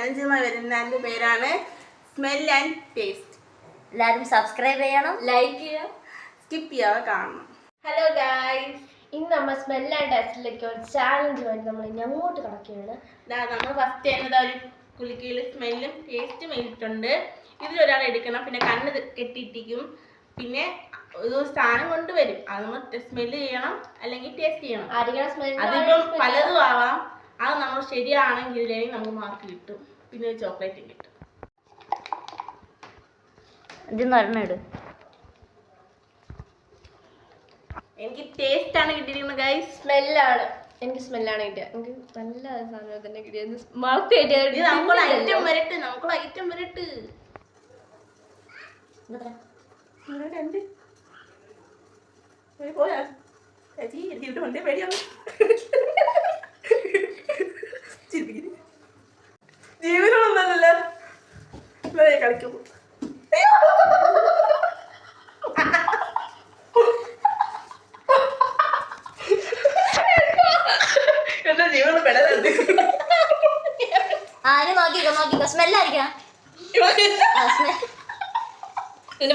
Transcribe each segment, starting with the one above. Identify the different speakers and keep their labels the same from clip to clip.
Speaker 1: ചലഞ്ചുമായി വരുന്ന എന്റെ പേരാണ്. സ്മെൽ ആൻഡ് ടേസ്റ്റ്
Speaker 2: എല്ലാവരും സബ്സ്ക്രൈബ് ചെയ്യണം
Speaker 3: ലൈക്ക് ചെയ്യുക
Speaker 1: സ്കിപ്പ് ചെയ്യാതെ കാണണം.
Speaker 3: ഹലോ ഗായ്സ് ഇന്ന് നമ്മൾ സ്മെൽ ആൻഡ് ടേസ്റ്റിലേക്ക് ഒരു ചാലഞ്ച് വേണ്ടി നമ്മൾ ഇനി അങ്ങോട്ട് കിടക്കുകയാണ്.
Speaker 1: ഇതാ നമ്മൾ ഫസ്റ്റ് ചെയ്യുന്നത് ഒരു കുലുക്കിയിൽ സ്മെല്ലും ടേസ്റ്റും ഇട്ടിട്ടുണ്ട്. ഇതിലൊരാൾ എടുക്കണം പിന്നെ കണ്ണ് കെട്ടിയിട്ടിരിക്കും. പിന്നെ ഒരു സ്ഥാനം കൊണ്ടുവരും. അത് നമ്മൾ സ്മെല്ല് ചെയ്യണം അല്ലെങ്കിൽ ടേസ്റ്റ് ചെയ്യണം. അതിപ്പം പലതും ആവാം. ശരിയാണെങ്കിൽ ഇതിലേക്ക് നമുക്ക് മാർക്ക് കിട്ടും. പിന്നെ ഒരു ചോക്ലേറ്റും കിട്ടും.
Speaker 2: ഇതിന്ന് ഒരെണ്ണം ഇട്.
Speaker 1: എനിക്ക് ടേസ്റ്റ് ആണ് കിട്ടിയിരിക്കുന്നത് ഗൈസ്
Speaker 3: സ്മെല്ലാണ് എനിക്ക് സ്മെല്ലാണ് കിട്ടിയത്. എനിക്ക് നല്ല സാധനം തന്നെ കിട്ടിയത്. മറത്ത്
Speaker 1: കിട്ടിയത് നമുക്കുള്ള ഐറ്റം വരട്ട് നമുക്കുള്ള ഐറ്റം വരട്ട് രണ്ട്. പോയി ചേച്ചി ഇതിന്റെ കൊണ്ടേ പേടിയാണ് ചിരിപ്പിക്കുന്നു. ജീവനൊന്നല്ലല്ലോ ഇവിടെ കളിക്കും എന്താ ജീവനം പെടലുണ്ട്
Speaker 2: ആ ഇനി നോക്കിക്കോ നോക്കിക്കോ സ്മെല്ലായിരിക്കാം ആ സ്മെൽ
Speaker 3: എന്റെ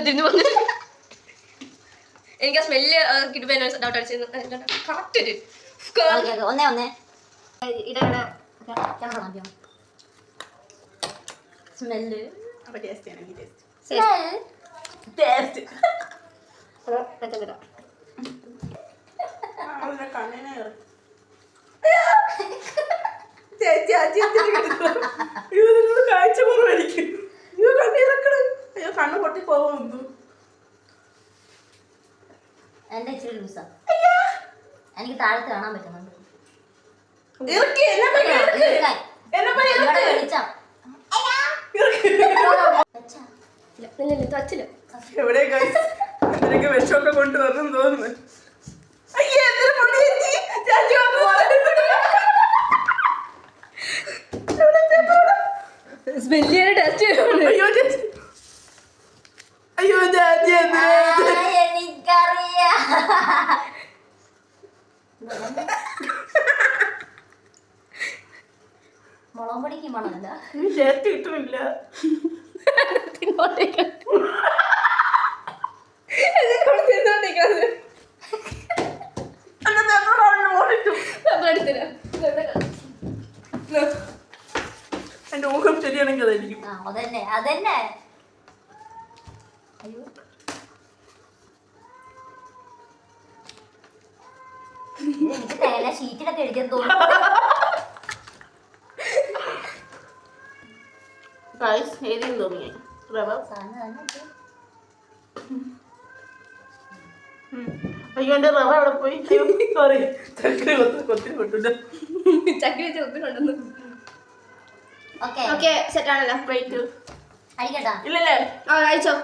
Speaker 3: തിരിഞ്ഞു വന്നു. എനിക്ക് ആ സ്മെല്ല് കിട്ടുമ്പോ എന്നെ ഡൗട്ട് അടിച്ചിരുന്നു കറക്റ്റ്
Speaker 2: ഓക്കെ ഓക്കെ ഒന്നേ ഒന്നേ.
Speaker 3: ഇതാണ്
Speaker 2: ക്യാമറ കാണിക്കാം സ്മെല്ല്
Speaker 1: അപ്പൊ ടേസ്റ്റ് ആണ് ടേസ്റ്റ് കണ്ണിനെ ഇറക്കി. ചേച്ചി ഇതിനൊന്ന് കാഴ്ച കുറവായിരിക്കും. അയ്യോ, കണ്ണ് ഇറക്കണ്. അയ്യോ, കണ്ണ് പൊട്ടി പോകും. മുമ്പ്.
Speaker 2: എന്റെ ഇച്ചിരി ലൂസാ എനിക്ക് താഴത്ത് കാണാൻ പറ്റുന്നുണ്ട്.
Speaker 1: എവിടെ വിഷമൊക്കെ കൊണ്ടുവരണം തോന്നുന്നു അയ്യേ, എന്തൊരു പൊടി ചേച്ചി. ചേച്ചി വന്ന് പറയുന്നു. എവിടെ paper എവിടെ?
Speaker 3: സ്മെല്ല് ടേസ്റ്റ്
Speaker 1: അയ്യോ അയ്യോ?
Speaker 2: എനിക്കറിയാം മുളക് പൊടിക്ക് മണമല്ല
Speaker 1: ടേസ്റ്റ് കിട്ടുന്നില്ല
Speaker 2: അതന്നെ അതന്നെ. അയ്യോ. എനിക്ക് തേല ഷീറ്റിലൊക്കെ എഴുതിയെന്ന് തോന്നുന്നു.
Speaker 1: അയ്യോ എന്റെ റവ അവിടെ പോയി. സോറി ചക്കര കൊത്തി
Speaker 3: ചക്കര വെച്ച്
Speaker 2: ഓക്കെ
Speaker 3: ഓക്കേ സെറ്റ് ആണല്ലോ.
Speaker 1: വെയിറ്റ്
Speaker 2: അടിക്കട്ടാ
Speaker 1: ഇല്ലല്ലേ?
Speaker 3: ആ
Speaker 1: അയച്ചോ.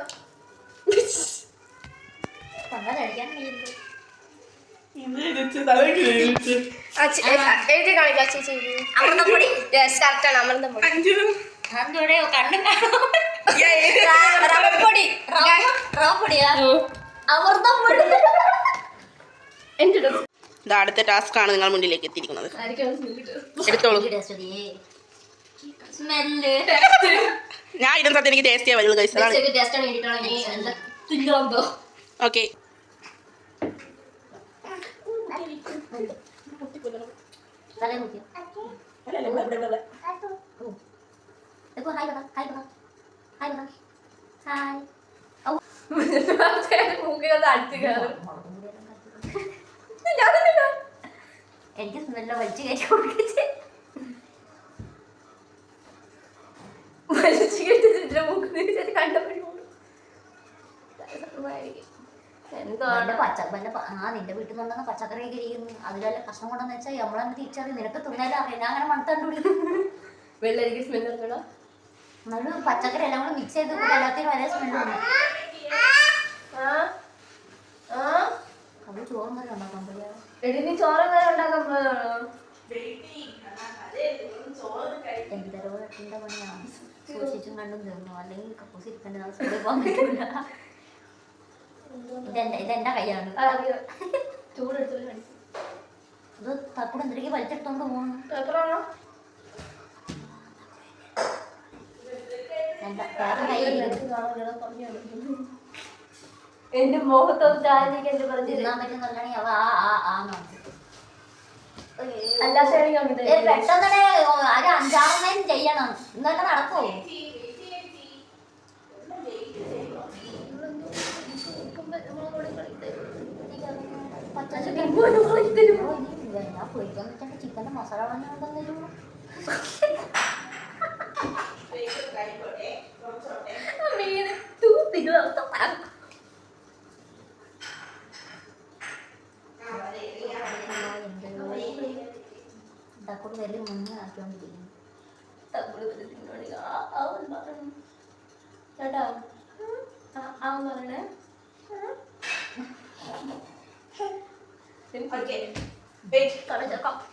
Speaker 3: എഴുതി കാണിക്കാം ചേച്ചി
Speaker 2: അമൃതപ്പൊടി?
Speaker 3: കറക്റ്റ് ആണ്
Speaker 2: കാണും?
Speaker 3: റവപ്പൊടി.
Speaker 2: റവപ്പൊടിയാ? അമൃതപ്പൊടി.
Speaker 1: അടുത്ത ടാസ്ക് ആണ് നിങ്ങൾ മുന്നിലേക്ക് എത്തിയിരിക്കുന്നത്. എടുത്തോളൂ.
Speaker 2: സ്മെല്ല്.
Speaker 1: ഞാൻ ഇരുന്ന സത്യം എനിക്ക് ടേസ്റ്റിയാ വരുള്ളൂ
Speaker 3: കഴിച്ചതാണ്
Speaker 1: ഓക്കെ
Speaker 2: എനിക്ക് സ്മെല്ലോ വലിച്ചു കഴിച്ചു ആ നിന്റെ വീട്ടിൽ നിന്നുണ്ടെന്ന് പച്ചക്കറി ഇരിക്കുന്നു. അതിലല്ല കഷ്ണം കൊണ്ടെന്ന് വെച്ചാൽ നമ്മളെന്ന് തിരിച്ചറി നിനക്ക് തിന്നാലും അറിയാം. ഞാൻ അങ്ങനെ മണത്തണ്ടുപിടിക്കും
Speaker 3: വെള്ളരിക്ക് സ്മെല്ല് ഇറങ്ങണോ
Speaker 2: എന്നാലും പച്ചക്കറി എല്ലാം കൂടെ മിക്സ് ചെയ്ത് എല്ലാത്തിനും ഒരേ സ്മെല്ല് വന്നു അത് ചോറും കറി ഉണ്ടാക്കാൻ
Speaker 3: നീ ചോറ് കറി ഉണ്ടാക്കാൻ
Speaker 2: എന്തരോ എട്ടിന്റെ പണിയാണ് സൂക്ഷിച്ചും കണ്ടും തീർന്നു? അല്ലെങ്കിൽ കപ്പൂസ് ഇരിക്കേണ്ട സ്കൂളിൽ പോകാൻ പറ്റില്ല ഇതെന്റെ ഇതെന്റെ കൈയാണ് ഇത് തക്കൂടെ എന്തിലേക്ക് വലിച്ചെടുത്തോണ്ട്
Speaker 3: എത്രയാണോ
Speaker 2: എന്റെ വേറെ കൈ
Speaker 3: എന്റെ മുഖത്തൊന്ന് ചായക്ക് എന്റെ പറഞ്ഞു
Speaker 2: ആ ആ ഏ, പെട്ടെന്ന് ഒരു അഞ്ചാറെണ്ണം ചെയ്യണം. ഇന്നൊക്കെ വെച്ചിട്ട് ചിക്കന്റെ മസാല വാങ്ങി ഇതാക്കൂടെ വലിയ മുന്നേ ആക്കിക്കൊണ്ടിരിക്കുന്നു
Speaker 3: ചേട്ടാ ആ പറയണേ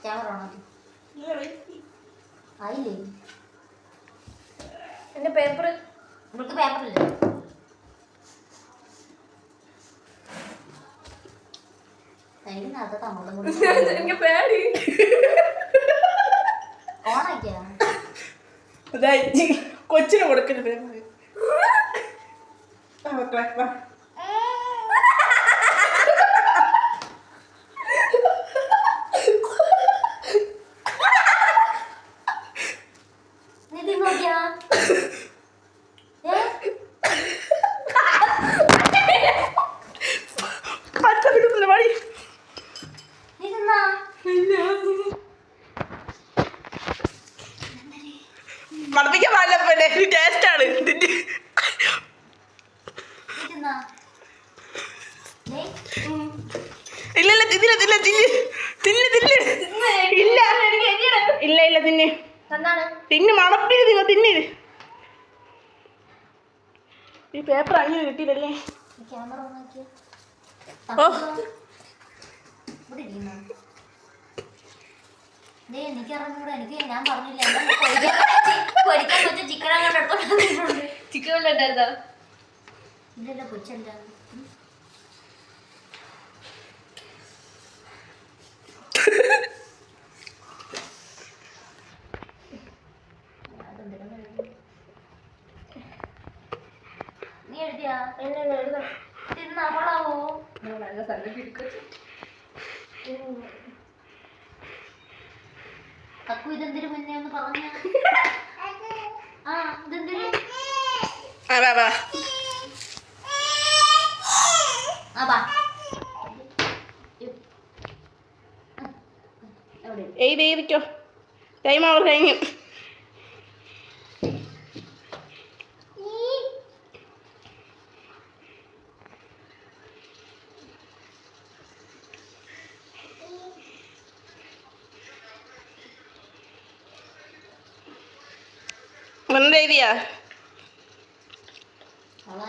Speaker 2: ക്യാമറ ഓണാക്കി ആയില്ലേ?
Speaker 3: എന്റെ പേപ്പർ
Speaker 2: ഇവർക്ക് പേപ്പറില്ല? എനിക്ക്
Speaker 3: പേടി.
Speaker 1: കൊച്ചിന് കൊടുക്കരുത്. ആ, മക്കളെ, വാ.
Speaker 2: നീ തിന്നോക്കിയാ ഏ
Speaker 1: പച്ച പിടിപ്പില്ല, മടി.
Speaker 2: നീ തിന്നാ
Speaker 1: മണപ്പിക്കാൻ പാടില്ല പെണ്ണെ ടേസ്റ്റ് ആണ്
Speaker 2: നീ തിന്നാ ദേ,
Speaker 1: ഇല്ല ഇല്ല തിന്നില്ല തിന്നില്ല തിന്ന് തിന്ന് തിന്ന് ഇല്ല ഇല്ല ഇല്ല തിന്ന്
Speaker 3: തന്നാണ്
Speaker 1: തിന്ന് മണപ്പിന് നിങ്ങൾ തിന്ന്. ഈ പേപ്പർ അങ്ങനെ കിട്ടിയില്ലല്ലേ? ഓ.
Speaker 2: ഇവിടെ ഇരിക്കുന്നോ. ദേ എനിക്ക് അറിഞ്ഞൂടാ എനിക്ക് ഞാൻ പറഞ്ഞില്ല എന്താ പൊരിക്കാൻ പൊരിക്കാൻ പറ്റിയ ചിക്കൻ അങ്ങോട്ട് എടുത്തോണ്ട്
Speaker 3: ചിക്കൻ വല്ല ഉണ്ടായിരുന്നോ
Speaker 2: ഇല്ലല്ല കൊച്ചല്ല എഴുതിയാ
Speaker 3: എന്നെ നല്ല
Speaker 2: ഇതെന്തിനു മുന്നേ ഒന്ന് പറഞ്ഞ? ആ ഇതെന്തിനു?
Speaker 1: എഴുതി എഴുതിക്കോ ടൈം അവർ കഴിഞ്ഞു എന്താ എഴുതിയാ
Speaker 2: അവളെ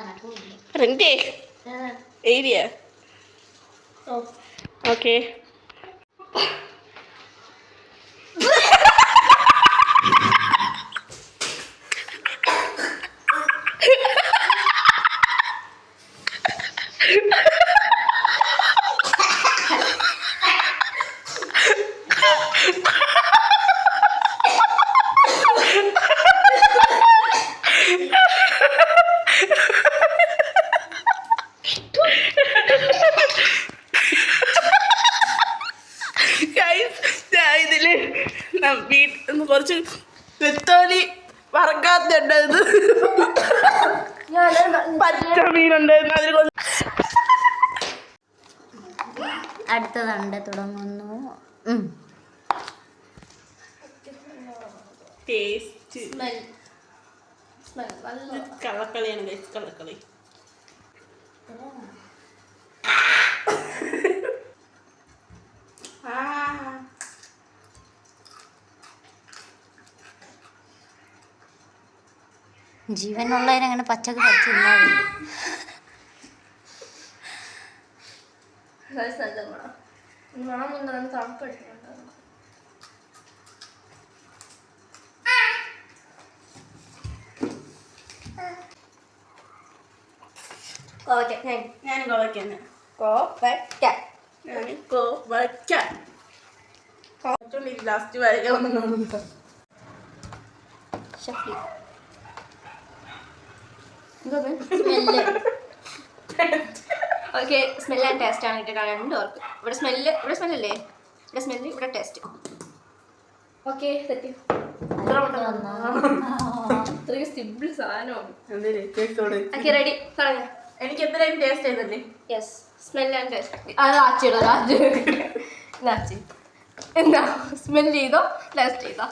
Speaker 2: അനക്കൂല്ല
Speaker 1: രണ്ടേ എഴുതിയാ
Speaker 3: ഓ
Speaker 1: വീട്ടിൽ നിന്ന് കുറച്ച് നെത്തോലി
Speaker 3: വറക്കാത്തുണ്ടായത്
Speaker 1: പച്ച മീനുണ്ടായിരുന്നു അതിൽ കുറച്ച്
Speaker 2: അടുത്തതുണ്ട് തുടങ്ങുന്നു.
Speaker 1: ടേസ്റ്റ് കള്ളക്കളിയാണ് കള്ളക്കളി.
Speaker 3: എന്താണ് പച്ചക്ക് പച്ച ഞാൻ
Speaker 1: ഞാൻ കോവയ്ക്കാണ്
Speaker 3: കോപ്പറ്റ
Speaker 1: ഞാൻ കോവയ്ക്ക. ലാസ്റ്റ് വരയ്ക്കാൻ
Speaker 3: ഒന്നും കാണുന്നുണ്ടോ ഓക്കെ സ്മെല്ല് ആൻഡ് ടേസ്റ്റ് ആണ് കിട്ടിയിട്ടാണ് രണ്ടുപേർക്ക് ഇവിടെ സ്മെല്ല് ഇവിടെ സ്മെല്ലല്ലേ ഇവിടെ സ്മെല്ല് ഇവിടെ ടേസ്റ്റ് ഓക്കെ സെറ്റ്. ഇത്രയും സിമ്പിൾ സാധനമാണ് റെഡി തുടങ്ങാം
Speaker 1: എനിക്ക് എന്തായാലും ടേസ്റ്റ് ചെയ്തല്ലേ?
Speaker 3: യെസ് സ്മെല്ല് ആൻഡ് ടേസ്റ്റ് അത് ആച്ചിടും ആച്ചി ആച്ചി. എന്താ? സ്മെൽ ചെയ്തോ? ടേസ്റ്റ് ചെയ്തോ?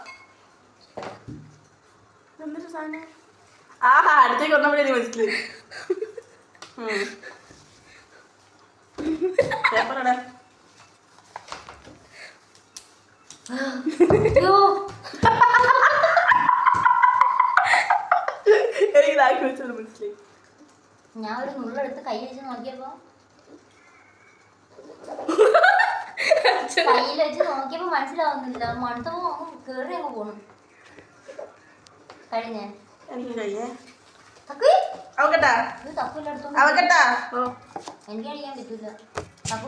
Speaker 1: എന്തൊരു സാധനം? ആഹാ അടുത്തേക്ക് വന്നപ്പോഴേ മനസ്സിലായി ഉം. പേപ്പറെടാ. എനിക്ക് ഇതാക്കി വെച്ചത് മനസ്സിലായി.
Speaker 2: ഞാൻ ഒരു നുള്ളെടുത്ത് കൈ വെച്ച് നോക്കിയപ്പോ കയ്യിൽ വെച്ച് നോക്കിയപ്പോ മനസ്സിലാവുന്നില്ല. മണത്തപ്പോ കേറിയൊക്കെ കേറി അങ്ങ് പോണു. കഴിഞ്ഞേ.
Speaker 1: എനിക്ക് കഴിയേ അവക്കട്ടാ അവക്കട്ടാ
Speaker 2: കഴിക്കാൻ പറ്റൂല. തപ്പ്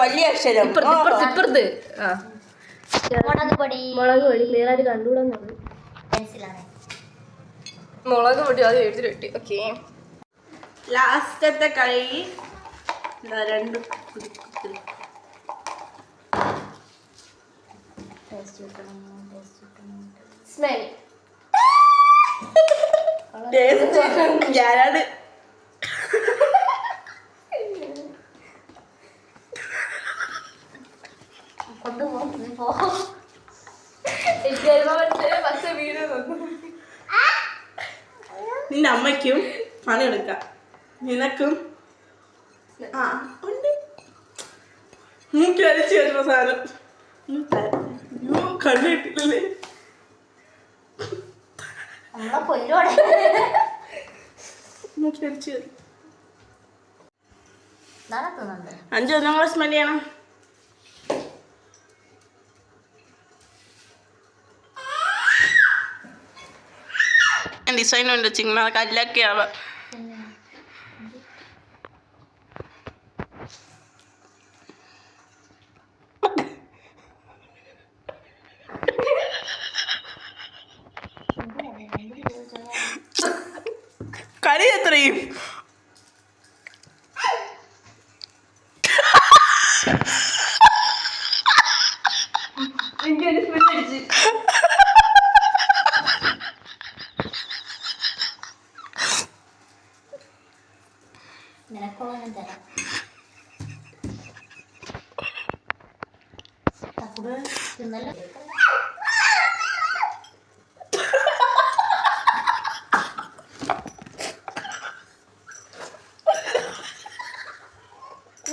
Speaker 1: വലിയ അക്ഷരം.
Speaker 3: ഇപ്പുറത്ത് ഇപ്പുറത്ത് ഇപ്പുറത്ത്. ആ.
Speaker 2: മുളക് പൊടി.
Speaker 3: മുളക് പൊടി. ക്ലിയർ ആയിട്ട് കണ്ടുകൂടാന്നുള്ളത്
Speaker 2: പെൻസിലാണ്.
Speaker 3: മുളക് പൊടി അത് എഴുതി കിട്ടി ഓക്കെ.
Speaker 1: ലാസ്റ്റത്തെ കളി. രണ്ട്
Speaker 3: സ്മെൽ
Speaker 1: ടേസ്റ്റ് ഞാനാണ്. നിന്റെ അമ്മയ്ക്കും പണിയെടുക്കാം നിനക്കും? ആ. ഉണ്ട്. മൂക്കി അടിച്ചു വരുന്ന സാധനം.
Speaker 2: കണ്ടിട്ടില്ലേ
Speaker 1: മൂക്കി വരും അഞ്ച് ഒന്നാം ക്ലാസ് സ്മെൽ ചെയ്യണം ഡിസൈൻ ഉണ്ട് ചിങ്ങ കല്ലൊക്കെ ആവാം കളി എത്രയും
Speaker 3: എനിക്ക് ഒരു സ്മെൽ അടിച്ച്
Speaker 2: നിനക്കുള്ള ഞാൻ തരാം തക്കുട് തിന്നല്ലോ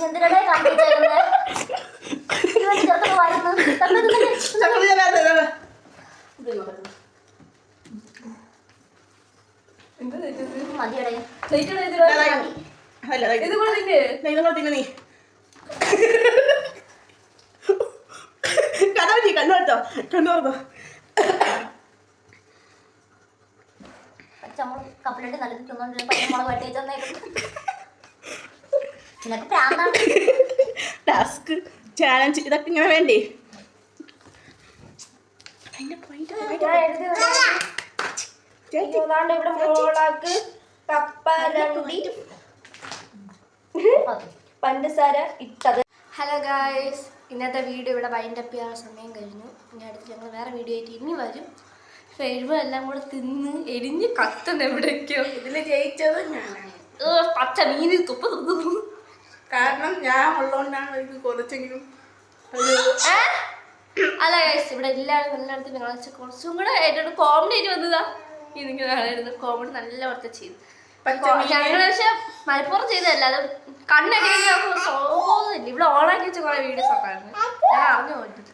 Speaker 2: എന്തിനാ കാണിച്ചേക്കുന്നത് ചെറുപ്പം
Speaker 1: ചെല്ലാതെ
Speaker 3: എന്താ തെറ്റത്
Speaker 2: മതിയടേ.
Speaker 3: ലൈറ്റ് എഴുതിടാ
Speaker 1: അല്ല
Speaker 3: ഇത് കൂടെ തിന്നെ.
Speaker 1: നീ. കഥ നീ കണ്ണുവട്ടോ കണ്ണുറന്നോ
Speaker 2: പച്ചമുളക് കപ്പലണ്ടി നല്ല തിന്നോണ്ടിരുന്ന പച്ചമുളക് വെട്ടി വെച്ചേക്കും നിനക്ക് പ്രാന്താണ്
Speaker 1: ടാസ്ക് ചാലഞ്ച് ഇതൊക്കെ ഇങ്ങനെ വേണ്ടേ? അതിന്റെ
Speaker 3: ഏതാണ്ട് ഇവിടെ മുളക് കപ്പലണ്ടി പഞ്ചസാര ഇട്ടത്. ഹലോ ഗായ്സ് ഇന്നത്തെ വീഡിയോ ഇവിടെ വൈൻഡ് അപ്പ് ചെയ്യാൻ സമയം കഴിഞ്ഞു. ഇനി അടുത്ത് ഞങ്ങൾ വേറെ വീഡിയോ ആയിട്ട് ഇനി വരും. എഴുപത് എല്ലാം കൂടെ തിന്ന് എരിഞ്ഞ് കത്തുന്നു എവിടേക്കോ
Speaker 1: ഇതിൽ ജയിച്ചത്
Speaker 3: ഞാൻ പച്ച മീനിൽ തുപ്പ തുപ്പ.
Speaker 1: കാരണം ഞാൻ ഉള്ളതുകൊണ്ടാണ് എനിക്ക് കുറച്ചെങ്കിലും ഒരു?
Speaker 3: അല്ല ഗൈസ് ഇവിടെ എല്ലാവരും എല്ലായിടത്തും ഞങ്ങൾ കുറച്ചും കൂടെ ഏറ്റവും കോമഡി ആയിട്ട് വന്നതാ. ഇതിങ്ങനെ കോമഡി നല്ല ഓർത്ത് ചെയ്തു. ഞങ്ങൾ പക്ഷെ മലപ്പുറം ചെയ്തതല്ല അത് കണ്ണടി തോന്നില്ല ഇവിടെ ഓണാക്കി വെച്ച കുറെ വീഡിയോസ് ഉണ്ടായിരുന്നു ഞാൻ അറിഞ്ഞു പോയിട്ടില്ല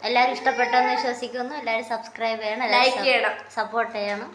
Speaker 2: എല്ലാവരും ഇഷ്ടപ്പെട്ടെന്ന് വിശ്വസിക്കുന്നു. എല്ലാവരും സബ്സ്ക്രൈബ് ചെയ്യണം.
Speaker 3: ലൈക്ക് ചെയ്യണം.
Speaker 2: സപ്പോർട്ട് ചെയ്യണം.